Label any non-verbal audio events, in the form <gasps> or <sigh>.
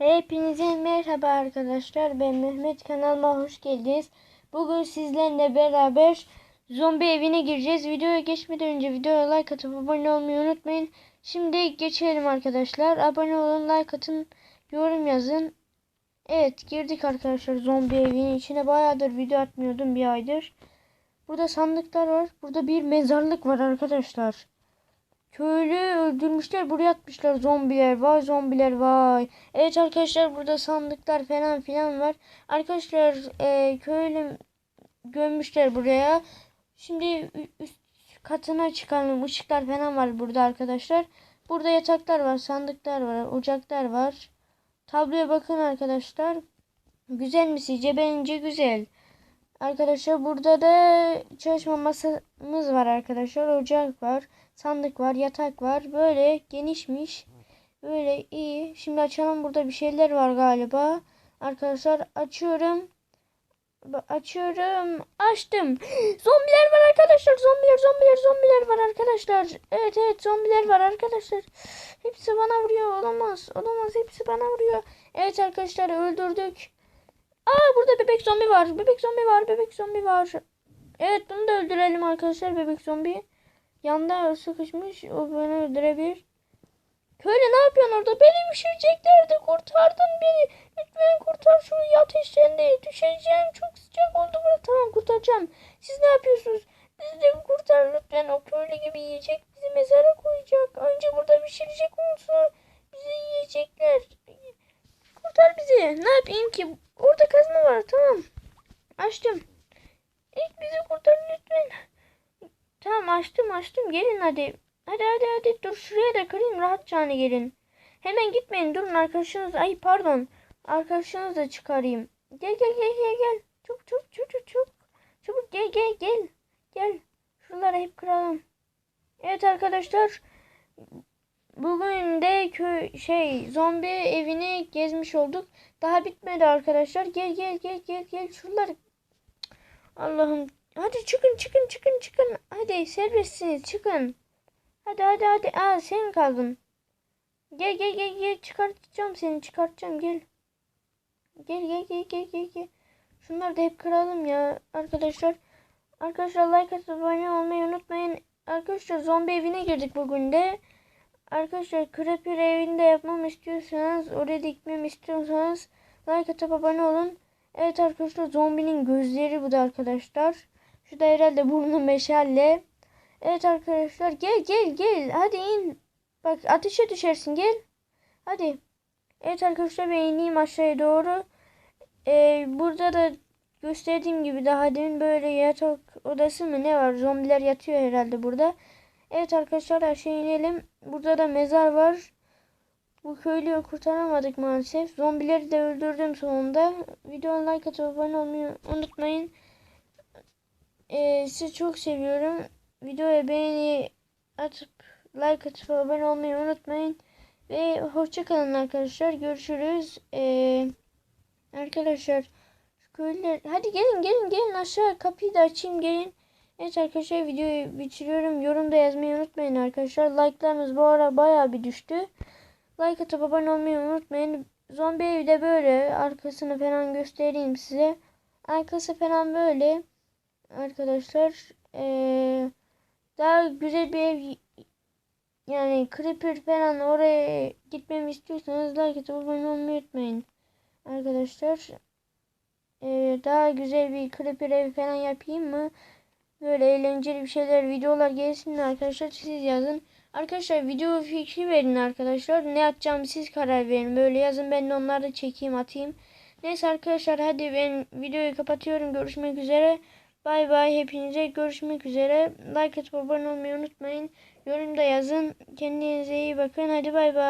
Hepinize merhaba arkadaşlar. Ben Mehmet kanalıma hoş geldiniz. Bugün sizlerle beraber zombi evine gireceğiz. Videoya geçmeden önce videoya like atıp abone olmayı unutmayın. Şimdi geçelim arkadaşlar. Abone olun, like atın, yorum yazın. Evet girdik arkadaşlar zombi evinin içine. Bayağıdır video atmıyordum bir aydır. Burada sandıklar var. Burada bir mezarlık var arkadaşlar. Köylü öldürmüşler buraya atmışlar zombiler vay zombiler vay. Evet arkadaşlar burada sandıklar falan filan var. Arkadaşlar e, köylü gömmüşler buraya. Şimdi üst katına çıkalım. Işıklar falan var burada arkadaşlar. Burada yataklar var, sandıklar var, ocaklar var. Tabloya bakın arkadaşlar. Güzel mi sizce? Bence güzel. Arkadaşlar burada da çalışma masamız var arkadaşlar. Ocak var. Sandık var. Yatak var. Böyle genişmiş. Böyle iyi. Şimdi açalım. Burada bir şeyler var galiba. Arkadaşlar açıyorum. Açıyorum. Açtım. <gasps> Zombiler var arkadaşlar. Zombiler, zombiler, zombiler var arkadaşlar. Evet, evet, zombiler var arkadaşlar. Hepsi bana vuruyor. Olamaz. Olamaz. Hepsi bana vuruyor. Evet arkadaşlar öldürdük. Aa burada bebek zombi var. Bebek zombi var. Bebek zombi var. Evet bunu da öldürelim arkadaşlar. Bebek zombi. Yanda sıkışmış. O beni öldürebilir. Köylü ne yapıyorsun orada? Beni düşüreceklerdi. Kurtardın beni. Lütfen kurtar şu ateşten de. Düşeceğim. Çok sıcak oldu burada. Tamam kurtaracağım. Siz ne yapıyorsunuz? Bizi de kurtar lütfen. O köylü gibi yiyecek. Bizi mezara koyacak. Önce burada pişirecek olsa bizi yiyecekler. Kurtar bizi. Ne yapayım ki? Orada kazma var. Tamam. Açtım. İlk bizi kurtar lütfen. Tamam açtım açtım. Gelin hadi. Hadi hadi hadi. Dur şuraya da kırayım. Rahatça hani gelin. Hemen gitmeyin. Durun arkadaşınız. Ay pardon. Arkadaşınızı da çıkarayım. Gel gel gel gel gel. Çok çok çok çok. Çabuk gel gel gel. Gel. Şuraları hep kıralım. Evet arkadaşlar. Bugün de köy şey zombi evini gezmiş olduk. Daha bitmedi arkadaşlar. Gel gel gel gel gel şuraları. Allah'ım. Hadi çıkın çıkın çıkın çıkın. Hadi serbestsiniz çıkın. Hadi hadi hadi. Aa sen kaldın. Gel gel gel gel çıkartacağım seni çıkartacağım gel. Gel gel gel gel gel gel. Şunları da hep kıralım ya arkadaşlar. Arkadaşlar like atıp abone olmayı unutmayın. Arkadaşlar zombi evine girdik bugün de. Arkadaşlar Creeper evinde yapmamı istiyorsanız, oraya dikmemi istiyorsanız like atıp abone olun. Evet arkadaşlar zombinin gözleri bu da arkadaşlar. Şu da herhalde burnu meşale. Evet arkadaşlar gel gel gel hadi in. Bak ateşe düşersin gel. Hadi. Evet arkadaşlar ben ineyim aşağıya doğru. Ee, burada da gösterdiğim gibi daha demin böyle yatak odası mı ne var? Zombiler yatıyor herhalde burada. Evet arkadaşlar aşağı inelim. Burada da mezar var. Bu köylüyü kurtaramadık maalesef. Zombileri de öldürdüm sonunda. Videoya like atıp abone olmayı unutmayın. Ee, sizi çok seviyorum. Videoya beğeni atıp like atıp abone olmayı unutmayın. Ve hoşçakalın arkadaşlar. Görüşürüz. Ee, arkadaşlar köylüler hadi gelin gelin gelin aşağı kapıyı da açayım gelin. Evet arkadaşlar videoyu bitiriyorum. Yorumda yazmayı unutmayın arkadaşlar. Like'larınız bu ara bayağı bir düştü. Like atıp abone olmayı unutmayın. Zombi evi de böyle. Arkasını falan göstereyim size. Arkası falan böyle. Arkadaşlar. Ee, daha güzel bir ev yani Creeper falan oraya gitmemi istiyorsanız like atıp abone olmayı unutmayın. Arkadaşlar. Ee, daha güzel bir Creeper ev falan yapayım mı? Böyle eğlenceli bir şeyler, videolar gelsin arkadaşlar siz yazın. Arkadaşlar video fikri verin arkadaşlar. Ne atacağım siz karar verin. Böyle yazın ben de onları çekeyim atayım. Neyse arkadaşlar hadi ben videoyu kapatıyorum. Görüşmek üzere. Bay bay hepinize görüşmek üzere. Like atıp abone olmayı unutmayın. Yorumda yazın. Kendinize iyi bakın. Hadi bay bay.